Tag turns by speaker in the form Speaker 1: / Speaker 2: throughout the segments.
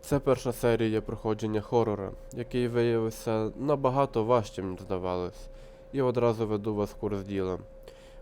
Speaker 1: Це перша серія проходження хорора, який виявився набагато важчим, ніж здавалось, і одразу веду вас в курс діла.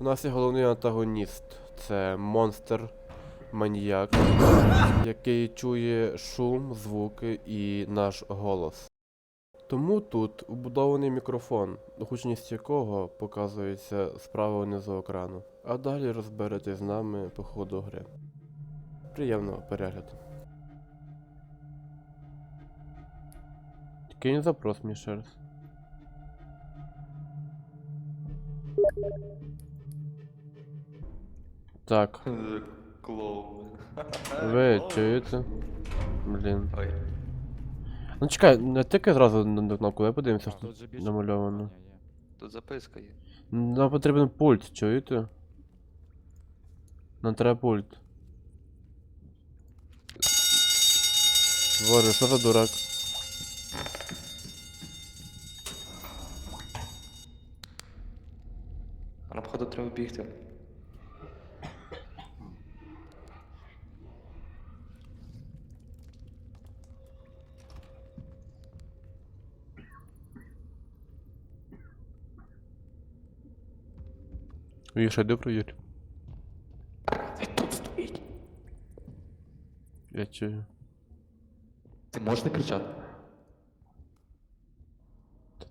Speaker 1: У нас є головний антагоніст це монстр, маніяк, який чує шум, звуки і наш голос. Тому тут вбудований мікрофон, гучність якого показується справа внизу екрану. А далі розберетесь з нами по ходу гри. Приємного перегляду. Кинь запрос мені ще раз. Так,
Speaker 2: Клоун.
Speaker 1: ви чуєте? Блін.
Speaker 2: Ой.
Speaker 1: Ну чекай, не тикай зразу на на кнопку, я подивимося, що
Speaker 3: Тут
Speaker 1: тут намальовано.
Speaker 2: Тут записка є.
Speaker 1: Нам потрібен пульт, чуєте? Нам треба пульт. Боже, що за дурак?
Speaker 2: А нам походу треба бігти.
Speaker 1: Віша, йди провір.
Speaker 2: Він тут стоїть.
Speaker 1: Я чую.
Speaker 2: Ти можеш не кричати?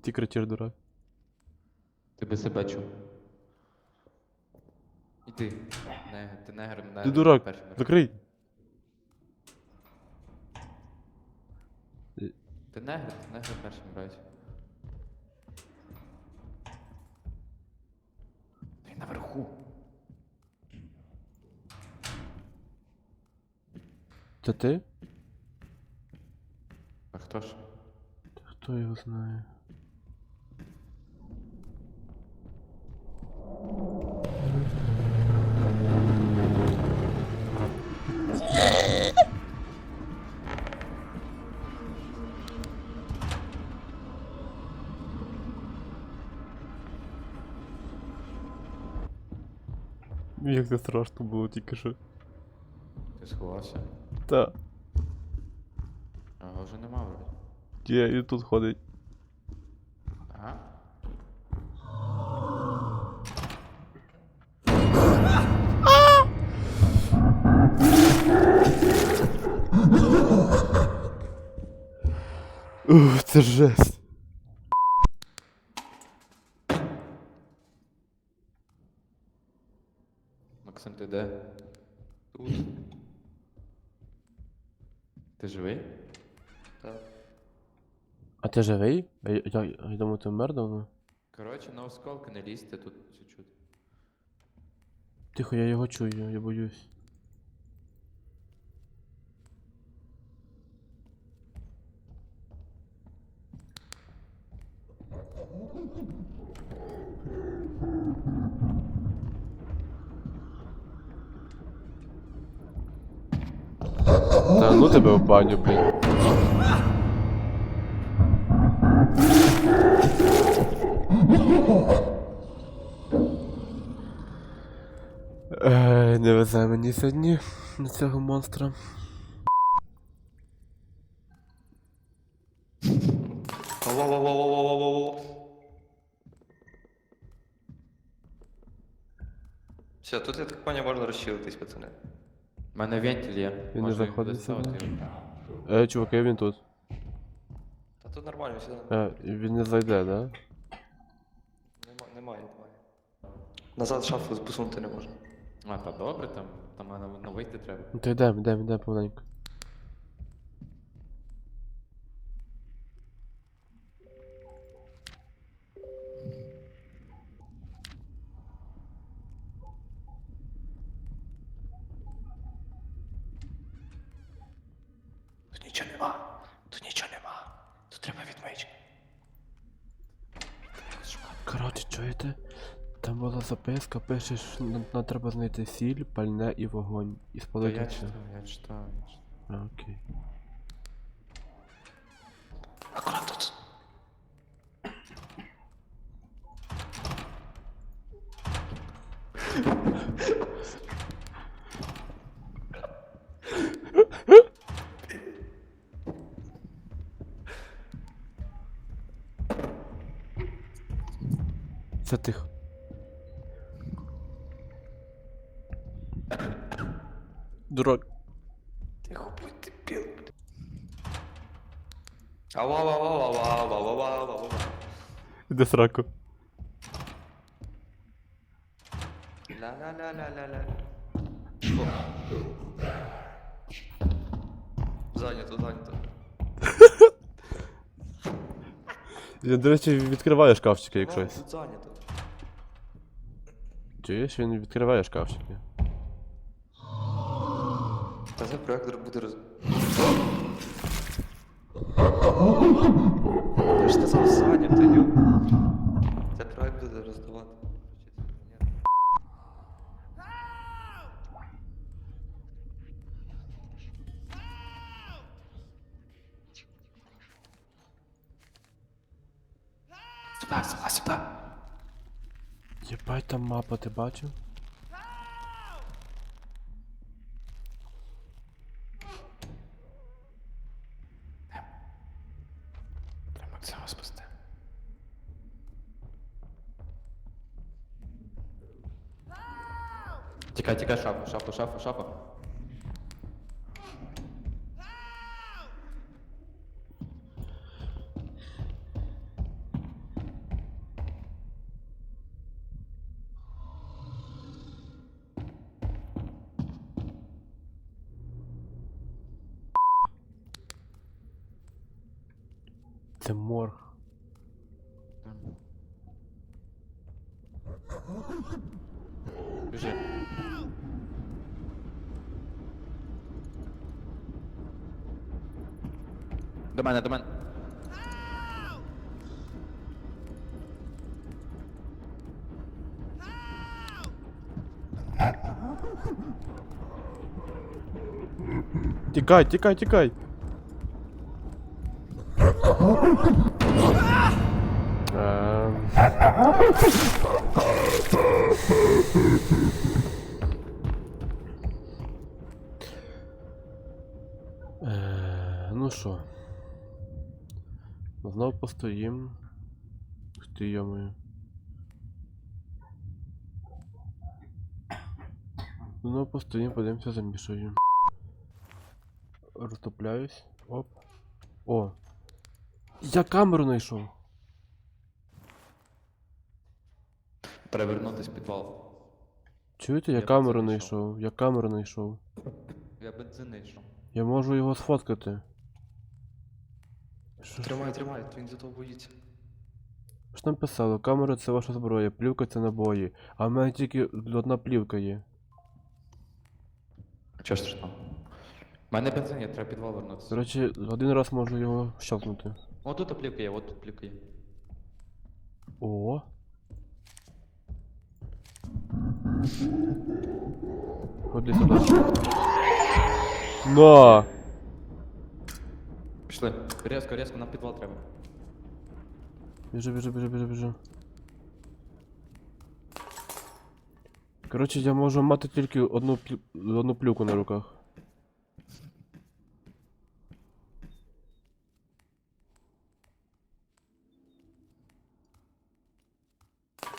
Speaker 1: Ти кричиш, дурак.
Speaker 2: Ти би себе чув.
Speaker 3: Іди. Не, ти негр, негр.
Speaker 1: Ти дурак,
Speaker 3: перший бере.
Speaker 1: закрий.
Speaker 3: Ти негр, ти негр першим брать.
Speaker 2: Він наверху.
Speaker 1: Це ти?
Speaker 3: А хто ж?
Speaker 1: Хто його знає? Як це страшно було тільки що.
Speaker 3: Ти сховався?
Speaker 1: Та.
Speaker 3: Ага, вже нема вроді.
Speaker 1: Є, і тут ходить. Ух, це жесть.
Speaker 3: Максим, ти де?
Speaker 2: Тут.
Speaker 3: Ти живий?
Speaker 2: Так.
Speaker 1: А ти живий? Я, я, я думаю, ти вмер давно.
Speaker 3: Коротше, на осколки не лізьте тут чуть-чуть.
Speaker 1: Тихо, я його чую, я боюсь. Та тебе в баню, блін. Ей, не везе мені сьогодні на цього монстра.
Speaker 2: Все, тут я так поняв, можна розчилитись, пацани.
Speaker 3: У мене вентиль є.
Speaker 1: Він не
Speaker 3: Можу
Speaker 1: заходить
Speaker 3: доставити його.
Speaker 1: Е, чуваки, він тут.
Speaker 2: Та тут нормально, все нормально.
Speaker 1: Е, він не зайде, да?
Speaker 2: Нема, немає, немає. Назад шафу посунути не можна.
Speaker 3: А, та добре, там, там мене ну, вийти треба.
Speaker 1: Ну то йдемо, йдемо, йдемо повненько.
Speaker 2: Нічого нема. Тут нічого нема. Тут треба відмички.
Speaker 1: Коротше, чуєте? Там була записка, пишеш, нам, нам треба знайти сіль, пальне і вогонь. І спалити
Speaker 3: я
Speaker 1: все.
Speaker 3: читав, я читав, я читав.
Speaker 1: А, окей. Це тих. Дурак.
Speaker 2: Тихо, будь дебіл. Ава, ава, ава, ава, ава, ава, ава.
Speaker 1: Іде сраку.
Speaker 2: Зайнято, зайнято.
Speaker 1: Я, до речі, відкриваю шкафчики, якщо.
Speaker 2: Тут зайнято.
Speaker 1: Dzieje się,
Speaker 2: nie odkrywajesz kawś, nie? Ten reaktor bude roz... Wiesz, to są wsłanie, ty nie... Ten projekt bude
Speaker 1: rozdawany. Там мапа, ти бачив?
Speaker 2: Максима спасти.
Speaker 3: Тікай, тікай, шафу, шафу, шафу, шафу.
Speaker 1: Це морг.
Speaker 3: Біжи. До мене, до мене.
Speaker 1: Тікай, тікай, тікай! Ем. Е, Ну що? Знов постоїм. Ух ти йомою. Знов постоїм, подивимося за Мішою. Розтопляюсь. Оп. О. Я камеру знайшов.
Speaker 3: Перевернутись в підвал.
Speaker 1: Чуєте, я
Speaker 3: Я
Speaker 1: камеру
Speaker 3: бензин знайшов.
Speaker 1: знайшов. Я камеру знайшов.
Speaker 3: Я бензин не йшов.
Speaker 1: Я можу його сфоткати. Що ж
Speaker 2: Тримай, тримай, він за того боїться.
Speaker 1: що там писало? Камера це ваша зброя, плівка це набої. А в мене тільки одна плівка є.
Speaker 3: Чого ж там? У мене бензин є, треба підвал
Speaker 1: До речі, один раз можу його щелкнути.
Speaker 3: О, тут плівка є, от тут плівка є.
Speaker 1: О. Ходи сюди. На!
Speaker 3: Пішли. Резко, резко, нам підвал треба.
Speaker 1: Біжи, біжи, біжи, біжи, біжи. Коротше, я можу мати тільки одну, плю... одну плюку на руках.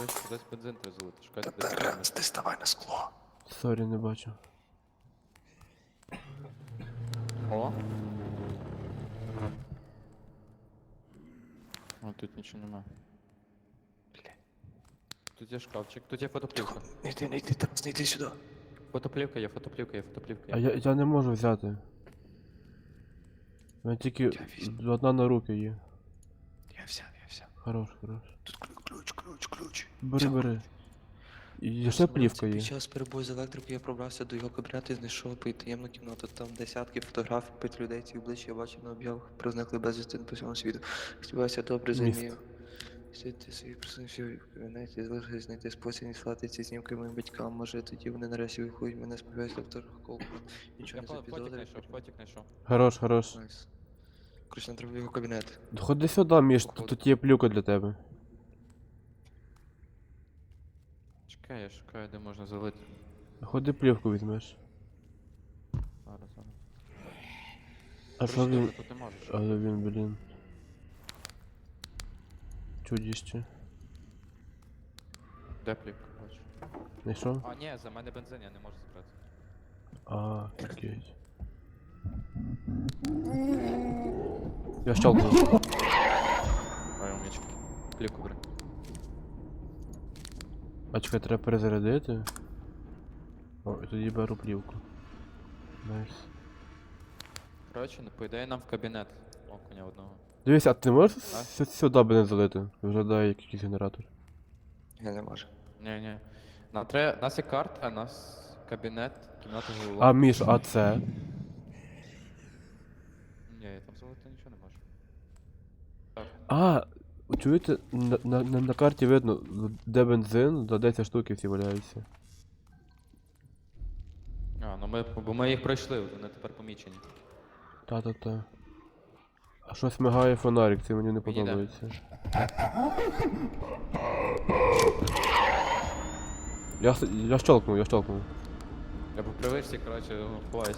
Speaker 3: Десь, десь бензин треба залити. Шукайте десь бензин.
Speaker 2: Ти ставай на скло.
Speaker 1: Сорі, не бачу.
Speaker 3: О. О, тут нічого нема. Тут є шкафчик, тут є фотоплівка.
Speaker 2: Не йди, не йди, там, не йди сюди.
Speaker 3: Фотоплівка є, фотоплівка є, фотоплівка
Speaker 1: А
Speaker 3: є.
Speaker 1: я, я не можу взяти. У мене тільки
Speaker 2: Я візьму.
Speaker 1: одна на руки є.
Speaker 2: Я взяв, я взяв.
Speaker 1: Хорош, хорош.
Speaker 2: Тут ключ, ключ.
Speaker 1: Бери, бери. І ще плівка є.
Speaker 2: Під час перебою з електрикою я пробрався до його кабінету і знайшов таємну кімнату. Там десятки фотографій, п'ять людей, ці обличчя я бачив на об'явах про зникли безвісти по всьому світу. Сподіваюся, добре займів. Сидіти свої присутні в кабінеті, залишилось знайти спосіб і слати ці знімки моїм батькам. Може тоді вони нарешті виходять мене сподіваюся, доктор Колкман. Нічого
Speaker 3: Я
Speaker 2: не
Speaker 3: знайшов.
Speaker 1: Хорош, хорош.
Speaker 2: Найс. Коротше, нам треба в його кабінет.
Speaker 1: Ходи сюди, Міш, тут є плюка для тебе.
Speaker 3: Чекай, я шукаю, де можна залити.
Speaker 1: Ходи плівку візьмеш.
Speaker 3: Зараз, зараз.
Speaker 1: А що він.
Speaker 3: можеш.
Speaker 1: Але він, блін. Чудіще.
Speaker 3: Де плівка, бачу.
Speaker 1: Знайшов?
Speaker 3: А, ні, за мене бензин, я не можу забрати.
Speaker 1: А, окей. Я щелкнув.
Speaker 3: Ай, умничка. Плівку бери.
Speaker 1: А чекай, треба перезарядити. О, і тоді беру плівку. Найс.
Speaker 3: Коротше, ну, по ідеї нам в кабінет. Окуня одного.
Speaker 1: Дивись, а ти можеш
Speaker 3: А?
Speaker 1: с- сюди не залити? Виглядає як якийсь генератор.
Speaker 2: Я не можу.
Speaker 3: Ні, ні. Нам треба. Нас є карта, а нас кабінет, кімната
Speaker 1: А
Speaker 3: голова.
Speaker 1: Міш, а це?
Speaker 3: Ні, я там золоти нічого не можу. Так.
Speaker 1: А, чуєте, на, на, на, на карті видно, де бензин, за 10 штук всі валяються.
Speaker 3: А, ну ми, бо ми їх пройшли, вони тепер помічені.
Speaker 1: Та-та-та. А щось мигає фонарик, це мені не подобається. Я, я щелкнув, я щелкнув.
Speaker 3: Я по привичці, коротше, ну, ховаюсь.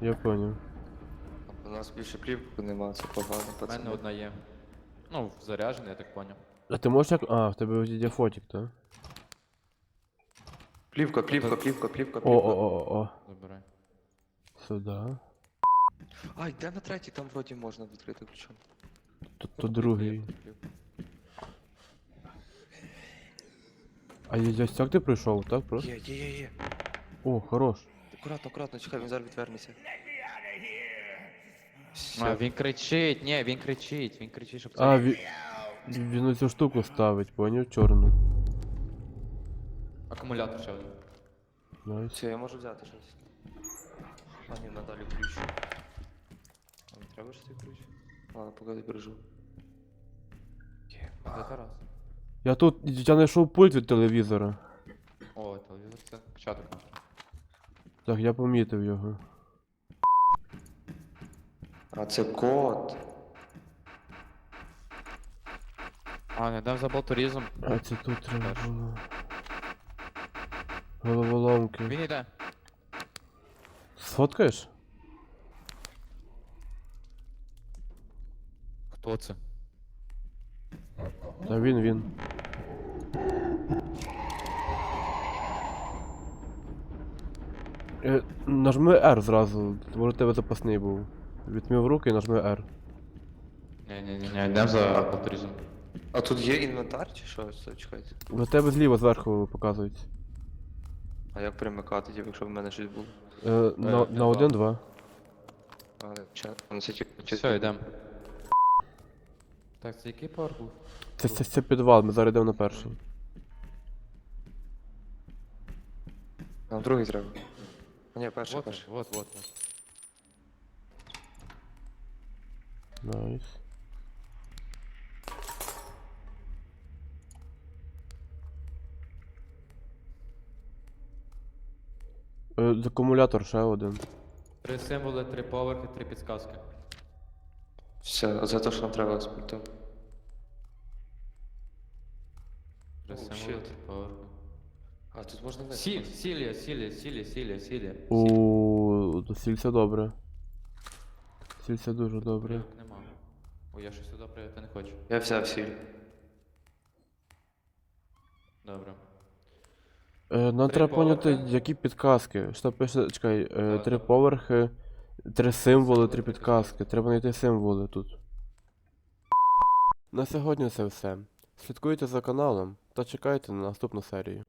Speaker 1: Я понял.
Speaker 2: У нас більше плівку нема, це погано,
Speaker 3: У мене одна є. Ну, заряджена, я так поняв.
Speaker 1: А ти можеш як. А, в тебе ось є фотик, так?
Speaker 2: Плівка, плівка, плівка, плівка,
Speaker 1: О,
Speaker 2: плівка.
Speaker 1: о, о, о, о.
Speaker 3: Забирай.
Speaker 1: Сюда.
Speaker 2: А, йде на третій, там вроді можна відкрити ключом.
Speaker 1: Тут то другий. А я ось так ти пройшов, так просто?
Speaker 2: Є, є, є, є.
Speaker 1: О, хорош.
Speaker 2: Акуратно, акуратно, чекай, він зараз відвернеться.
Speaker 3: А, він кричить, ні, він кричить, він кричить, щоб
Speaker 1: А, він. Він оцю штуку ставить, поняв? Чорну.
Speaker 3: Акумулятор ще один.
Speaker 1: Найс.
Speaker 2: Все, я можу взяти щось. А ні, надалі ключ. А не треба ж цей ключ? Ладно, поки бережу. Є.
Speaker 3: Де Тарас?
Speaker 1: Я тут. Я знайшов пульт від телевізора.
Speaker 3: О, телевізор це початок.
Speaker 1: Так, я помітив його.
Speaker 2: А це код.
Speaker 3: А, не дам за болторізом.
Speaker 1: А це тут треба було. Головоломки.
Speaker 3: Він іде.
Speaker 1: Сфоткаєш?
Speaker 3: Хто це?
Speaker 1: Та він, він. Е, нажми R зразу, може у тебе запасний був. Візьми руки і нажми R.
Speaker 3: Ні, ні, ні, ні, йдемо за болторізом.
Speaker 2: А тут є інвентар чи що? Це, Чекайте.
Speaker 1: У тебе зліва зверху показується.
Speaker 2: А як перемикати, типу, якщо в мене щось було?
Speaker 1: Е, на,
Speaker 3: один,
Speaker 1: на
Speaker 3: два.
Speaker 1: 1-2.
Speaker 2: А, ча... ну, це чи-
Speaker 3: Все, йдемо. Так, це який поверх був?
Speaker 1: Це, це, це підвал, ми зараз йдемо на перший.
Speaker 2: Нам другий треба. Ні, перший,
Speaker 3: Вот,
Speaker 2: перший.
Speaker 3: вот, вот, вот.
Speaker 1: Найс. Е, акумулятор ще один.
Speaker 3: Три символи, три поверхи, три підсказки.
Speaker 2: Все, а за те, що нам треба спультом.
Speaker 3: Три
Speaker 2: Oh,
Speaker 3: символи, три поверхи.
Speaker 2: А тут можна не.
Speaker 3: Сіль, сілія, сілія, сілія, сілія, сілія.
Speaker 1: У, то добре. Сільце дуже добре.
Speaker 3: Нема. Ой, я щось сюди прийти не хочу.
Speaker 2: Я взяв сіль.
Speaker 3: Добре.
Speaker 1: Е, нам
Speaker 3: Три
Speaker 1: треба поняти,
Speaker 3: поверхи.
Speaker 1: які підказки. Що пише, чекай, е,
Speaker 3: Так,
Speaker 1: три
Speaker 3: так.
Speaker 1: поверхи, три символи, три
Speaker 3: три
Speaker 1: підказки. Треба знайти символи тут. На сьогодні це все. Слідкуйте за каналом та чекайте на наступну серію.